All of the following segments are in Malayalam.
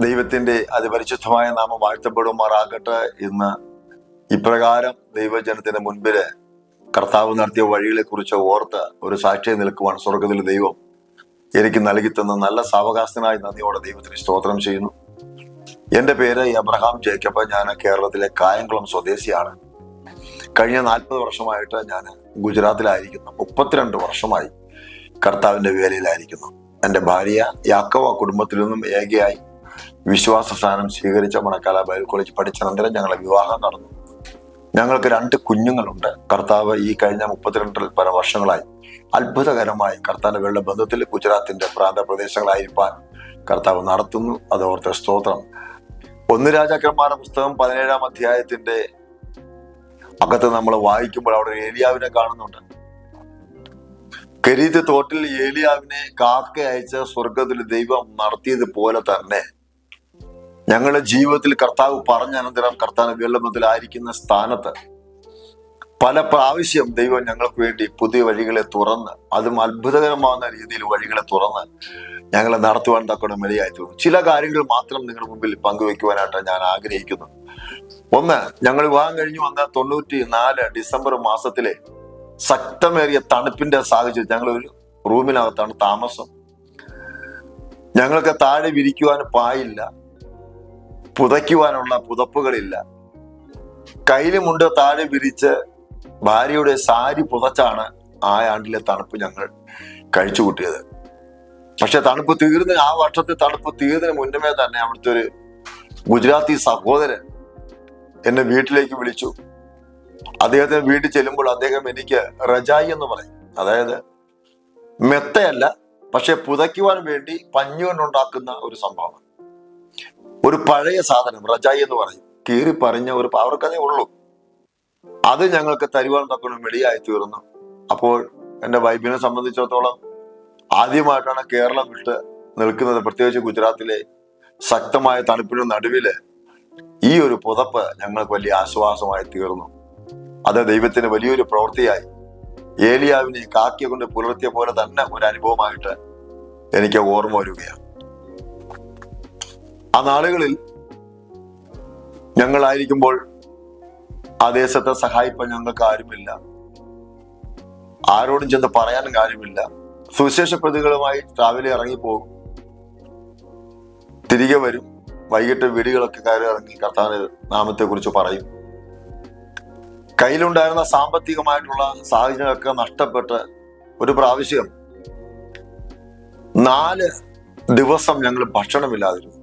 ദൈവത്തിന്റെ അതിപരിശുദ്ധമായ നാമം വാഴ്ത്തപ്പെടുമാറാകട്ടെ ഇന്ന് ഇപ്രകാരം ദൈവജനത്തിന്റെ മുൻപിൽ കർത്താവ് നടത്തിയ വഴികളെ കുറിച്ച് ഓർത്ത് ഒരു സാക്ഷിയെ നിൽക്കുവാൻ സ്വർഗത്തിലെ ദൈവം എനിക്ക് നൽകി തന്ന നല്ല സാവകാശത്തിനായി നന്ദിയോടെ ദൈവത്തിന് സ്തോത്രം ചെയ്യുന്നു. എന്റെ പേര് അബ്രഹാം ജേക്കബ്. ഞാൻ കേരളത്തിലെ കായംകുളം സ്വദേശിയാണ്. കഴിഞ്ഞ നാൽപ്പത് വർഷമായിട്ട് ഞാൻ ഗുജറാത്തിലായിരിക്കുന്നു. മുപ്പത്തിരണ്ട് വർഷമായി കർത്താവിന്റെ വേലയിലായിരിക്കുന്നു. എന്റെ ഭാര്യ യാക്കവ കുടുംബത്തിൽ നിന്നും ഏകയായി വിശ്വാസ സ്ഥാനം സ്വീകരിച്ച മണക്കാല ബൈബിൾ കോളേജ് പഠിച്ച അനന്തരം ഞങ്ങളെ വിവാഹം നടന്നു. ഞങ്ങൾക്ക് രണ്ട് കുഞ്ഞുങ്ങളുണ്ട്. കർത്താവ് ഈ കഴിഞ്ഞ മുപ്പത്തിരണ്ടിൽ പല വർഷങ്ങളായി അത്ഭുതകരമായി കർത്താവിന്റെ വെള്ള ബന്ധത്തിൽ ഗുജറാത്തിന്റെ പ്രാന്ത പ്രദേശങ്ങളായിരിക്കാൻ കർത്താവ് നടത്തുന്നു. അത് ഓർത്ത സ്തോത്രം. ഒന്ന് രാജാക്കന്മാരുടെ പുസ്തകം പതിനേഴാം അധ്യായത്തിന്റെ അകത്ത് നമ്മൾ വായിക്കുമ്പോൾ അവിടെ ഏലിയാവിനെ കാണുന്നുണ്ട്. കരീത് തോട്ടിൽ ഏലിയാവിനെ കാക്ക അയച്ച സ്വർഗത്തിൽ ദൈവം നടത്തിയത് പോലെ തന്നെ ഞങ്ങളുടെ ജീവിതത്തിൽ കർത്താവ് പറഞ്ഞ അനന്തരം കർത്താവ് വെള്ളമത്തിലായിരിക്കുന്ന സ്ഥാനത്ത് പല പ്രാവശ്യം ദൈവം ഞങ്ങൾക്ക് വേണ്ടി പുതിയ വഴികളെ തുറന്ന് അതും അത്ഭുതകരമാകുന്ന രീതിയിൽ വഴികളെ തുറന്ന് ഞങ്ങളെ നടത്തുവാൻ ഇടയായി തീർന്നു. ചില കാര്യങ്ങൾ മാത്രം നിങ്ങളുടെ മുമ്പിൽ പങ്കുവെക്കുവാനായിട്ട് ഞാൻ ആഗ്രഹിക്കുന്നു. ഒന്ന് ഞങ്ങൾ വിവാഹം കഴിഞ്ഞു വന്ന തൊണ്ണൂറ്റി നാല് ഡിസംബർ മാസത്തിലെ ശക്തമേറിയ തണുപ്പിന്റെ സാഹചര്യം. ഞങ്ങൾ ഒരു റൂമിനകത്താണ് താമസം. ഞങ്ങൾക്ക് താഴെ വിരിക്കുവാൻ പായില്ല. പുതയ്ക്കുവാനുള്ള പുതപ്പുകളില്ല. കയ്യിലുമുണ്ട് താഴെ വിരിച്ച് ഭാര്യയുടെ സാരി പുതച്ചാണ് ആ ആണ്ടിലെ തണുപ്പ് ഞങ്ങൾ കഴിച്ചു കൂട്ടിയത്. പക്ഷെ തണുപ്പ് തീർന്ന് ആ വർഷത്തെ തണുപ്പ് തീർന്നതിന് മുന്നമേ തന്നെ അവിടുത്തെ ഒരു ഗുജറാത്തി സഹോദരൻ എന്നെ വീട്ടിലേക്ക് വിളിച്ചു. അദ്ദേഹത്തിന് വീട്ടിൽ ചെല്ലുമ്പോൾ അദ്ദേഹം എനിക്ക് റജായി എന്ന് പറയും. അതായത് മെത്തയല്ല പക്ഷെ പുതയ്ക്കുവാൻ വേണ്ടി പഞ്ഞുകൊണ്ടുണ്ടാക്കുന്ന ഒരു സംഭവം ഒരു പഴയ സാധനം റജായി എന്ന് പറയും. കീറി പറഞ്ഞ ഒരു അവർക്കതേ ഉള്ളൂ. അത് ഞങ്ങൾക്ക് തരുവാൻ തക്കണം വെളിയായി തീർന്നു. അപ്പോൾ എന്റെ വൈബിനെ സംബന്ധിച്ചിടത്തോളം ആദ്യമായിട്ടാണ് കേരളം വിട്ട് നിൽക്കുന്നത് പ്രത്യേകിച്ച് ഗുജറാത്തിലെ ശക്തമായ തണുപ്പിന് നടുവിൽ ഈ ഒരു പുതപ്പ് ഞങ്ങൾക്ക് വലിയ ആശ്വാസമായി തീർന്നു. അത് ദൈവത്തിന് വലിയൊരു പ്രവൃത്തിയായി. ഏലിയാവിനെ കാക്കിയ കൊണ്ട് പുലർത്തിയ പോലെ തന്നെ ഒരു അനുഭവമായിട്ട് എനിക്ക് ഓർമ്മ വരികയാണ്. ആ നാളുകളിൽ ഞങ്ങളായിരിക്കുമ്പോൾ ആ ദേശത്തെ സഹായിപ്പാൻ ഞങ്ങൾക്ക് ആരുമില്ല. ആരോടും ചെന്ന് പറയാനും കാര്യമില്ല. സുവിശേഷ പ്രതികളുമായി രാവിലെ ഇറങ്ങിപ്പോകും. തിരികെ വരും. വൈകിട്ട് വീടുകളൊക്കെ കയറി ഇറങ്ങി കർത്താവിന്റെ നാമത്തെ കുറിച്ച് പറയും. കയ്യിലുണ്ടായിരുന്ന സാമ്പത്തികമായിട്ടുള്ള സാഹചര്യമൊക്കെ നഷ്ടപ്പെട്ട് ഒരു പ്രാവശ്യം നാല് ദിവസം ഞങ്ങൾ ഭക്ഷണമില്ലാതിരുന്നു.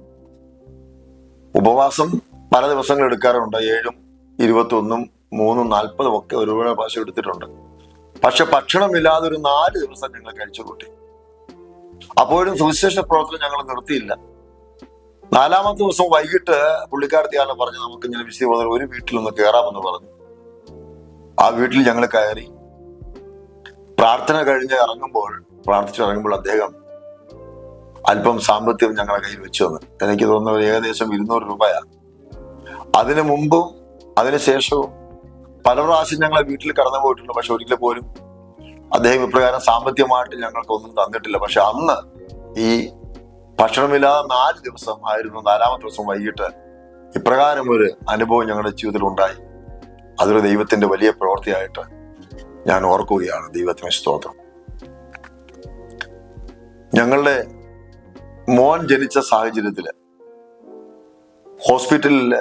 ഉപവാസം പല ദിവസങ്ങൾ എടുക്കാറുണ്ട്. ഏഴും ഇരുപത്തൊന്നും മൂന്നും നാൽപ്പതും ഒക്കെ ഒരുപാട് പ്രാവശ്യം എടുത്തിട്ടുണ്ട്. പക്ഷെ ഭക്ഷണമില്ലാതെ ഒരു നാല് ദിവസം ഞങ്ങൾ കഴിച്ചു കൂട്ടി. അപ്പോഴും സുവിശേഷ പ്രവർത്തനം ഞങ്ങൾ നിർത്തിയില്ല. നാലാമത്തെ ദിവസം വൈകിട്ട് പുള്ളിക്കാരത്തിയാണ് പറഞ്ഞ് നമുക്ക് ഇങ്ങനെ വിശദീകരണം ഒരു വീട്ടിലൊന്ന് കയറാമെന്ന് പറഞ്ഞു. ആ വീട്ടിൽ ഞങ്ങൾ കയറി പ്രാർത്ഥന കഴിഞ്ഞ് ഇറങ്ങുമ്പോൾ പ്രാർത്ഥിച്ചിറങ്ങുമ്പോൾ അദ്ദേഹം അല്പം സാമ്പത്തികം ഞങ്ങളുടെ കയ്യിൽ വെച്ചു തന്നു. എനിക്ക് തോന്നുന്നത് ഏകദേശം ഇരുന്നൂറ് രൂപയാണ്. അതിനു മുമ്പും അതിനുശേഷവും പല പ്രാവശ്യം ഞങ്ങളെ വീട്ടിൽ കടന്നു പോയിട്ടുണ്ട്. പക്ഷെ ഒരിക്കലും പോലും അദ്ദേഹം ഇപ്രകാരം സാമ്പത്തികമായിട്ട് ഞങ്ങൾക്കൊന്നും തന്നിട്ടില്ല. പക്ഷെ അന്ന് ഈ ഭക്ഷണമില്ലാതെ നാല് ദിവസം ആയിരുന്നു നാലാമത്തെ ദിവസം വൈകിട്ട് ഇപ്രകാരം ഒരു അനുഭവം ഞങ്ങളുടെ ജീവിതത്തിൽ ഉണ്ടായി. അതൊരു ദൈവത്തിന്റെ വലിയ പ്രവൃത്തിയായിട്ട് ഞാൻ ഓർക്കുകയാണ്. ദൈവത്തിന് സ്തോത്രം. ഞങ്ങളുടെ മോൻ ജനിച്ച സാഹചര്യത്തിൽ ഹോസ്പിറ്റലിൽ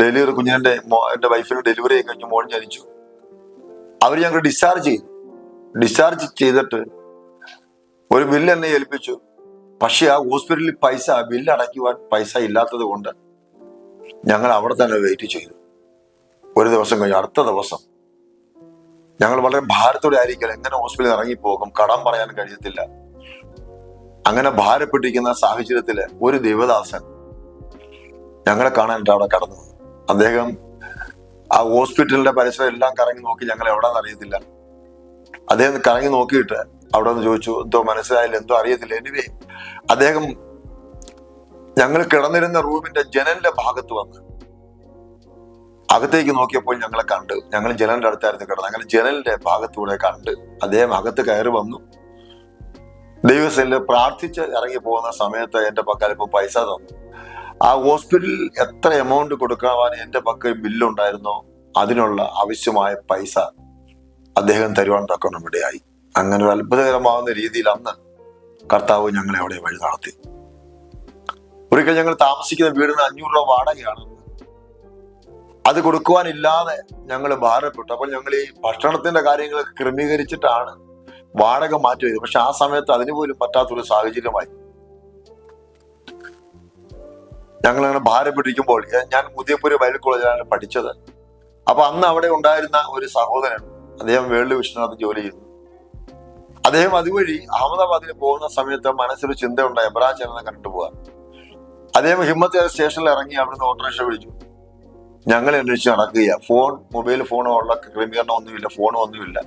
ഡെലിവറി കുഞ്ഞിന്റെ എന്റെ വൈഫിന് ഡെലിവറി കഴിഞ്ഞു മോൻ ജനിച്ചു. അവർ ഞങ്ങൾ ഡിസ്ചാർജ് ചെയ്തു. ഡിസ്ചാർജ് ചെയ്തിട്ട് ഒരു ബില്ല് എന്നെ ഏൽപ്പിച്ചു. പക്ഷെ ആ ഹോസ്പിറ്റലിൽ പൈസ ബില്ല് അടയ്ക്കുവാൻ പൈസ ഇല്ലാത്തത് കൊണ്ട് ഞങ്ങൾ അവിടെ തന്നെ വെയിറ്റ് ചെയ്തു. ഒരു ദിവസം കഴിഞ്ഞു അടുത്ത ദിവസം ഞങ്ങൾ വളരെ ഭാരത്തോടെ ആയിരിക്കും എങ്ങനെ ഹോസ്പിറ്റലിൽ ഇറങ്ങിപ്പോകും? കടം പറയാൻ കഴിയത്തില്ല. അങ്ങനെ ഭാരപ്പെട്ടിരിക്കുന്ന സാഹചര്യത്തിൽ ഒരു ദേവദാസൻ ഞങ്ങളെ കാണാനായിട്ട് അവിടെ കടന്നു. അദ്ദേഹം ആ ഹോസ്പിറ്റലിന്റെ പരിസരം എല്ലാം കറങ്ങി നോക്കി ഞങ്ങൾ എവിടെന്ന് അറിയത്തില്ല. അദ്ദേഹം കറങ്ങി നോക്കിയിട്ട് അവിടെ നിന്ന് ചോദിച്ചു എന്തോ മനസ്സിലായില്ല എന്തോ അറിയത്തില്ല. എനിവേ അദ്ദേഹം ഞങ്ങൾ കിടന്നിരുന്ന റൂമിന്റെ ജനലിന്റെ ഭാഗത്ത് വന്ന് അകത്തേക്ക് നോക്കിയപ്പോൾ ഞങ്ങളെ കണ്ട്. ഞങ്ങൾ ജനലിന്റെ അടുത്തായിരുന്നു കിടന്നത്. അങ്ങനെ ജനലിന്റെ ഭാഗത്തൂടെ കണ്ട് അദ്ദേഹം അകത്ത് കയറി വന്നു. ദൈവസേനയിൽ പ്രാർത്ഥിച്ച് ഇറങ്ങി പോകുന്ന സമയത്ത് എന്റെ പക്കൽ ഇപ്പോൾ പൈസ തന്നു. ആ ഹോസ്പിറ്റലിൽ എത്ര എമൗണ്ട് കൊടുക്കാൻ എന്റെ പക്കൽ ബില്ലുണ്ടായിരുന്നോ അതിനുള്ള ആവശ്യമായ പൈസ അദ്ദേഹം തരുവാൻ തക്കണം ഇവിടെയായി അങ്ങനെ ഒരു അത്ഭുതകരമാവുന്ന രീതിയിൽ അന്ന് കർത്താവ് ഞങ്ങളെ അവിടെ വഴി നടത്തി. ഒരിക്കൽ ഞങ്ങൾ താമസിക്കുന്ന വീടിന് അഞ്ഞൂറ് രൂപ വാടകയാണ്. അത് കൊടുക്കുവാനില്ലാതെ ഞങ്ങൾ ഭാരപ്പെട്ടു. അപ്പോൾ ഞങ്ങൾ ഈ ഭക്ഷണത്തിന്റെ കാര്യങ്ങൾ ക്രമീകരിച്ചിട്ടാണ് വാടക മാറ്റി വയ്ക്കുന്നത് പക്ഷെ ആ സമയത്ത് അതിന് പോലും പറ്റാത്തൊരു സാഹചര്യമായി. ഞങ്ങൾ അങ്ങനെ ഭാരപ്പെട്ടിരിക്കുമ്പോൾ ഞാൻ ഉദയപുരി ബൈബിൾ കോളേജിലാണ് പഠിച്ചത്. അപ്പൊ അന്ന് അവിടെ ഉണ്ടായിരുന്ന ഒരു സഹോദരൻ അദ്ദേഹം വേൾഡ് വിഷ്ണുനാഥ് ജോലി ചെയ്തു അദ്ദേഹം അതുവഴി അഹമ്മദാബാദിൽ പോകുന്ന സമയത്ത് മനസ്സിലൊരു ചിന്ത ഉണ്ടായി എബ്രാ ചേർന്ന് കണ്ടിട്ട് പോകാൻ. അദ്ദേഹം ഹിമ്മത്ത് സ്റ്റേഷനിൽ ഇറങ്ങി അവിടുന്ന് ഓട്ടോറിക്ഷ വിളിച്ചു. ഞങ്ങൾ അന്വേഷിച്ച് നടക്കുക ഫോൺ മൊബൈൽ ഫോണോ ഉള്ള ക്രമീകരണം ഒന്നുമില്ല ഫോണോ ഒന്നുമില്ല.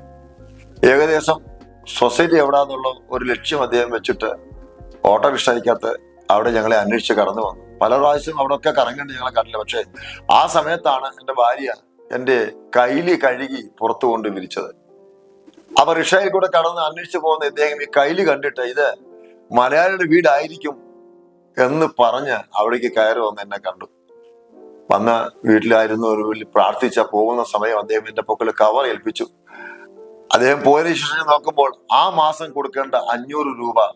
ഏകദേശം സൊസൈറ്റി എവിടാന്നുള്ള ഒരു ലക്ഷ്യം അദ്ദേഹം വെച്ചിട്ട് ഓട്ടോറിക്ഷയ്ക്കകത്ത് അവിടെ ഞങ്ങളെ അന്വേഷിച്ച് കടന്നു വന്നു. പല പ്രാവശ്യം അവിടെ ഒക്കെ കറങ്ങേണ്ടി ഞങ്ങളെ കണ്ടില്ല. പക്ഷെ ആ സമയത്താണ് എന്റെ ഭാര്യ എന്റെ കൈലി കഴുകി പുറത്തു കൊണ്ട് വിരിച്ചത്. അപ്പൊ റിക്ഷയിൽ കൂടെ കടന്ന് അന്വേഷിച്ചു പോകുന്ന ഇദ്ദേഹം ഈ കൈലി കണ്ടിട്ട് ഇത് മലയാളിയുടെ വീടായിരിക്കും എന്ന് പറഞ്ഞ് അവിടേക്ക് കയറി വന്ന് എന്നെ കണ്ടു. വന്ന വീട്ടിലായിരുന്നു ഒരു പ്രാർത്ഥിച്ച പോകുന്ന സമയം അദ്ദേഹം എന്റെ പൊക്കിൽ കവർ ഏൽപ്പിച്ചു. അദ്ദേഹം പോയതിനു ശേഷം നോക്കുമ്പോൾ ആ മാസം കൊടുക്കേണ്ട അഞ്ഞൂറ് രൂപ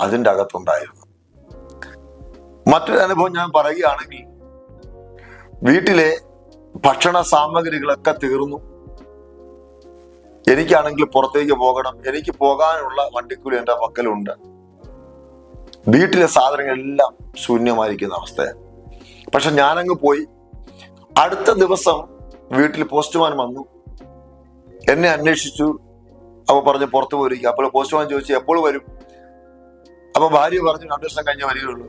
അതിന്റെ അകത്തുണ്ടായിരുന്നു. മറ്റൊരു അനുഭവം ഞാൻ പറയുകയാണെങ്കിൽ വീട്ടിലെ ഭക്ഷണ സാമഗ്രികളൊക്കെ തീർന്നു. എനിക്കാണെങ്കിൽ പുറത്തേക്ക് പോകണം. എനിക്ക് പോകാനുള്ള വണ്ടിക്കൂലി എന്റെ പക്കലുണ്ട്. വീട്ടിലെ സാധനങ്ങളെല്ലാം ശൂന്യമായിരിക്കുന്ന അവസ്ഥയാണ്. പക്ഷെ ഞാനങ്ങ് പോയി. അടുത്ത ദിവസം വീട്ടിൽ പോസ്റ്റ്മാൻ വന്നു. എന്നെ അന്വേഷിച്ചു. അപ്പൊ പറഞ്ഞു പുറത്തു പോയിരിക്കും അപ്പോൾ പോസ്റ്റ്മാൻ ചോദിച്ചു എപ്പോൾ വരും? അപ്പൊ ഭാര്യ പറഞ്ഞു രണ്ടു ദിവസം കഴിഞ്ഞേ വരികയുള്ളൂ.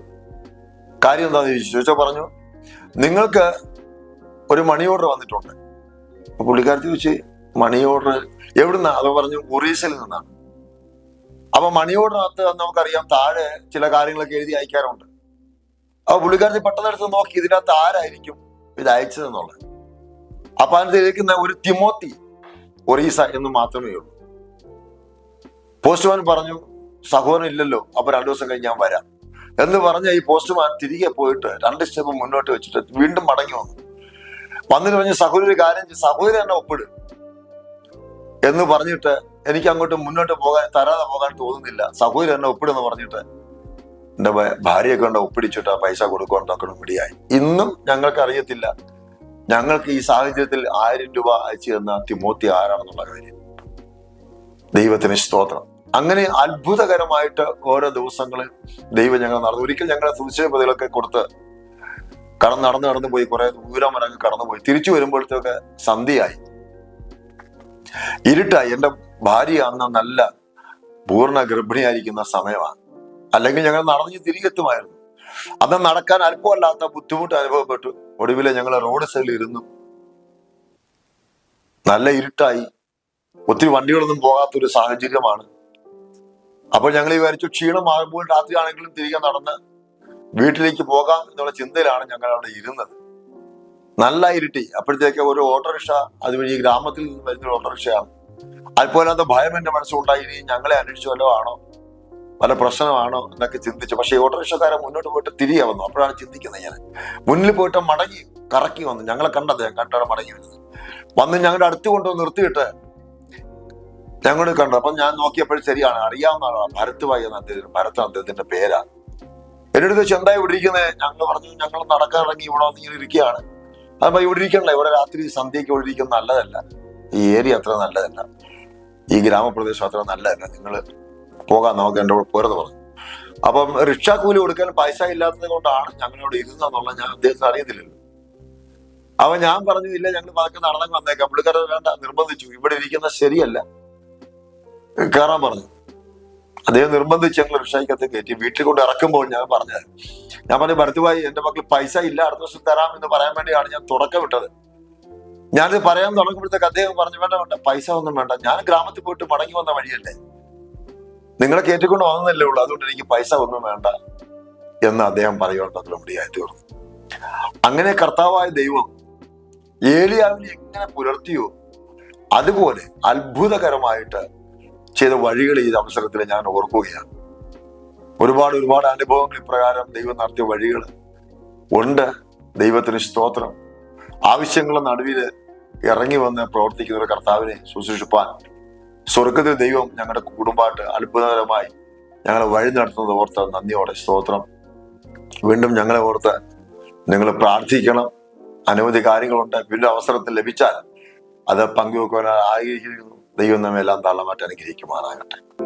കാര്യം എന്താന്ന് ചോദിച്ചു. ചോദിച്ചോ പറഞ്ഞു നിങ്ങൾക്ക് ഒരു മണി ഓർഡർ വന്നിട്ടുണ്ട്. അപ്പൊ പുള്ളിക്കാരി ചോദിച്ചു മണി ഓർഡർ എവിടുന്നാ? അത് പറഞ്ഞു ഒറീസയിൽ നിന്നാണ്. അപ്പൊ മണി ഓർഡർ ഓർഡറിനകത്ത് നമുക്കറിയാം താഴെ ചില കാര്യങ്ങളൊക്കെ എഴുതി അയക്കാറുണ്ട്. അപ്പൊ പുള്ളിക്കാരത്തി പെട്ടെന്ന് എടുത്ത് നോക്കി ഇതിനകത്ത് ആരായിരിക്കും ഇത് അയച്ചതെന്നുള്ളത്. അപ്പൊ അതിനകത്ത് ഒരു തിമോത്തി ഒറീസ എന്ന് മാത്രമേ ഉള്ളൂ. പോസ്റ്റ്മാൻ പറഞ്ഞു സഹോദരൻ ഇല്ലല്ലോ അപ്പൊ രണ്ടു ദിവസം കഴിഞ്ഞ് ഞാൻ വരാം. എന്ന് പറഞ്ഞ ഈ പോസ്റ്റ്മാൻ തിരികെ പോയിട്ട് രണ്ട് സ്റ്റെപ്പ് മുന്നോട്ട് വെച്ചിട്ട് വീണ്ടും മടങ്ങി വന്നു. വന്നിട്ട് പറഞ്ഞ് സഹോദരി കാര്യം സഹോദരി എന്നെ ഒപ്പിട്. എന്ന് പറഞ്ഞിട്ട് എനിക്ക് അങ്ങോട്ട് മുന്നോട്ട് പോകാൻ തരാതെ പോകാൻ തോന്നുന്നില്ല. സഹോദരി എന്നെ ഒപ്പിടെന്ന് പറഞ്ഞിട്ട് എന്റെ ഭാര്യയൊക്കെ ഭാര്യയെ കൊണ്ട് ഒപ്പിടിച്ചിട്ട് ആ പൈസ പിടിയായി ഇന്നും ഞങ്ങൾക്ക് അറിയത്തില്ല. ഞങ്ങൾക്ക് ഈ സാഹചര്യത്തിൽ ആയിരം രൂപ അയച്ചു തന്ന തിമോത്തി ആരാണെന്നുള്ള കാര്യം. ദൈവത്തിന് സ്തോത്രം. അങ്ങനെ അത്ഭുതകരമായിട്ട് ഓരോ ദിവസങ്ങളിൽ ദൈവം ഞങ്ങൾ നടന്നു. ഒരിക്കൽ ഞങ്ങളെ സുവിശേഷപതികളൊക്കെ കൊടുത്ത് കടന്ന് നടന്ന് നടന്നു പോയി കുറെ ദൂരം വരങ്ങ് കടന്നുപോയി തിരിച്ചു വരുമ്പോഴത്തേക്ക് സന്ധ്യയായി. ഇരുട്ടായി. എന്റെ ഭാര്യ അന്ന് നല്ല പൂർണ ഗർഭിണിയായിരിക്കുന്ന സമയമാണ്. അല്ലെങ്കിൽ ഞങ്ങൾ നടന്നു തിരികെത്തുമായിരുന്നു. അന്ന് നടക്കാൻ അല്പമല്ലാത്ത ബുദ്ധിമുട്ട് അനുഭവപ്പെട്ടു. ഒടുവിലെ ഞങ്ങൾ റോഡ് സൈഡിൽ ഇരുന്നു. നല്ല ഇരുട്ടായി. ഒത്തിരി വണ്ടികളൊന്നും പോകാത്തൊരു സാഹചര്യമാണ്. അപ്പോൾ ഞങ്ങൾ വിചാരിച്ചു ക്ഷീണമാകുമ്പോൾ രാത്രിയാണെങ്കിലും തിരികെ നടന്ന് വീട്ടിലേക്ക് പോകാം എന്നുള്ള ചിന്തയിലാണ് ഞങ്ങൾ അവിടെ ഇരുന്നത്. നല്ല ഇരുട്ടി. അപ്പോഴത്തേക്ക് ഒരു ഓട്ടോറിക്ഷ അതുവഴി ഗ്രാമത്തിൽ നിന്ന് വരുന്ന ഓട്ടോറിക്ഷയാണ്. അതുപോലെ ഭയം എന്റെ മനസ്സിലുണ്ടായി. ഇനി ഞങ്ങളെ അന്വേഷിച്ചു വല്ലതും വല്ല പ്രശ്നമാണോ എന്നൊക്കെ ചിന്തിച്ചു. പക്ഷേ ഓട്ടോറിക്ഷക്കാരെ ഓട്ടോറിക്ഷക്കാരൻ മുന്നോട്ട് പോയിട്ട് തിരികെ വന്നു. അപ്പോഴാണ് ചിന്തിക്കുന്നത് ഞാൻ. മുന്നിൽ പോയിട്ട് മടങ്ങി കറക്കി വന്നു. ഞങ്ങളെ കണ്ടത് ഞാൻ കണ്ടാണ് മടങ്ങി വരുന്നത് വന്ന് ഞങ്ങളുടെ അടുത്ത് കൊണ്ടുവന്ന് നിർത്തിയിട്ട് ഞങ്ങൾ കണ്ടു. അപ്പം ഞാൻ നോക്കിയപ്പോഴും ശരിയാണ്. അറിയാവുന്ന ആളാണ് ഭരത് ഭായി എന്ന അദ്ദേഹത്തിന്. ഭരത് അദ്ദേഹത്തിന്റെ പേരാണ് അടുത്ത് ചോദിച്ചു, എന്താ ഇവിടെ ഇരിക്കുന്നത് ഞങ്ങൾ പറഞ്ഞു ഞങ്ങൾ നടക്കാൻ ഇറങ്ങി ഇവിടെ വന്ന് ഇങ്ങനെ ഇരിക്കുകയാണ്. അപ്പൊ ഇവിടെ ഇരിക്കണല്ലോ? ഇവിടെ രാത്രി സന്ധ്യയ്ക്ക് ഇവിടെ ഇരിക്കുന്നത് നല്ലതല്ല. ഈ ഏരിയ അത്ര നല്ലതല്ല. ഈ ഗ്രാമപ്രദേശം അത്ര നല്ലതല്ല. നിങ്ങൾ പോകാൻ നമുക്ക് എന്റെ കൂടെ പോരെന്ന് പറഞ്ഞു. അപ്പം റിക്ഷ കൂലി കൊടുക്കാൻ പൈസ ഇല്ലാത്തത് കൊണ്ടാണ് ഞങ്ങളിവിടെ ഇരുന്നെന്നുള്ള ഞാൻ അദ്ദേഹത്തിന് അറിയത്തില്ലല്ലോ. അപ്പൊ ഞാൻ പറഞ്ഞു ഇല്ല ഞങ്ങൾ പതുക്കെ നടന്നു വന്നേക്കാം. പുള്ളിക്കാരൻ വേണ്ട നിർബന്ധിച്ചു. ഇവിടെ ഇരിക്കുന്നത് ശരിയല്ല. കയറാൻ പറഞ്ഞു. അദ്ദേഹം നിർബന്ധിച്ച് ഞങ്ങൾ റിക്ഷയ്ക്കകത്ത് കയറ്റി വീട്ടിൽ കൊണ്ട് ഇറക്കുമ്പോൾ ഞാൻ പറഞ്ഞത് ഞാൻ പറഞ്ഞു ഭരത്തുവായി എന്റെ മക്കൾ പൈസ ഇല്ല അടുത്ത വർഷം തരാം എന്ന് പറയാൻ വേണ്ടിയാണ് ഞാൻ തുടക്കം വിട്ടത് ഞാനിത് പറയാൻ തുടങ്ങുമ്പോഴത്തേക്ക് അദ്ദേഹം പറഞ്ഞു വേണ്ട വേണ്ട പൈസ ഒന്നും വേണ്ട. ഞാൻ ഗ്രാമത്തിൽ പോയിട്ട് മടങ്ങി വന്ന വഴിയല്ലേ? നിങ്ങളെ കയറ്റിക്കൊണ്ട് വന്നതല്ലേ ഉള്ളൂ. അതുകൊണ്ട് എനിക്ക് പൈസ ഒന്നും വേണ്ട എന്ന് അദ്ദേഹം മടിയായി തീർന്നു. അങ്ങനെ കർത്താവായ ദൈവം ഏലിയാവിനെ എങ്ങനെ പുലർത്തിയോ അതുപോലെ അത്ഭുതകരമായിട്ട് ചെയ്ത വഴികൾ ഈ അവസരത്തിൽ ഞാൻ ഓർക്കുകയാണ്. ഒരുപാട് ഒരുപാട് അനുഭവങ്ങൾ ഇപ്രകാരം ദൈവം നടത്തിയ വഴികൾ ഉണ്ട്. ദൈവത്തിന് സ്തോത്രം. ആവശ്യങ്ങളുടെ നടുവിൽ ഇറങ്ങി വന്ന് പ്രവർത്തിക്കുന്ന ഒരു കർത്താവിനെ ശുശ്രൂഷിപ്പാൻ സ്വർഗത്തിൽ ദൈവം ഞങ്ങളുടെ കുടുംബമായിട്ട് അത്ഭുതകരമായി ഞങ്ങളെ വഴി നടത്തുന്നത് ഓർത്ത് നന്ദിയോടെ സ്തോത്രം. വീണ്ടും ഞങ്ങളെ ഓർത്ത് നിങ്ങൾ പ്രാർത്ഥിക്കണം. അനവധി കാര്യങ്ങളുണ്ട്. വീണ്ടും അവസരത്തിൽ ലഭിച്ചാൽ അത് പങ്കുവെക്കുവാൻ ആഗ്രഹിക്കുന്നു. ദൈവം നമ്മെല്ലാം തള്ളമായിട്ട് അനുഗ്രഹിക്കുമാറാകട്ടെ.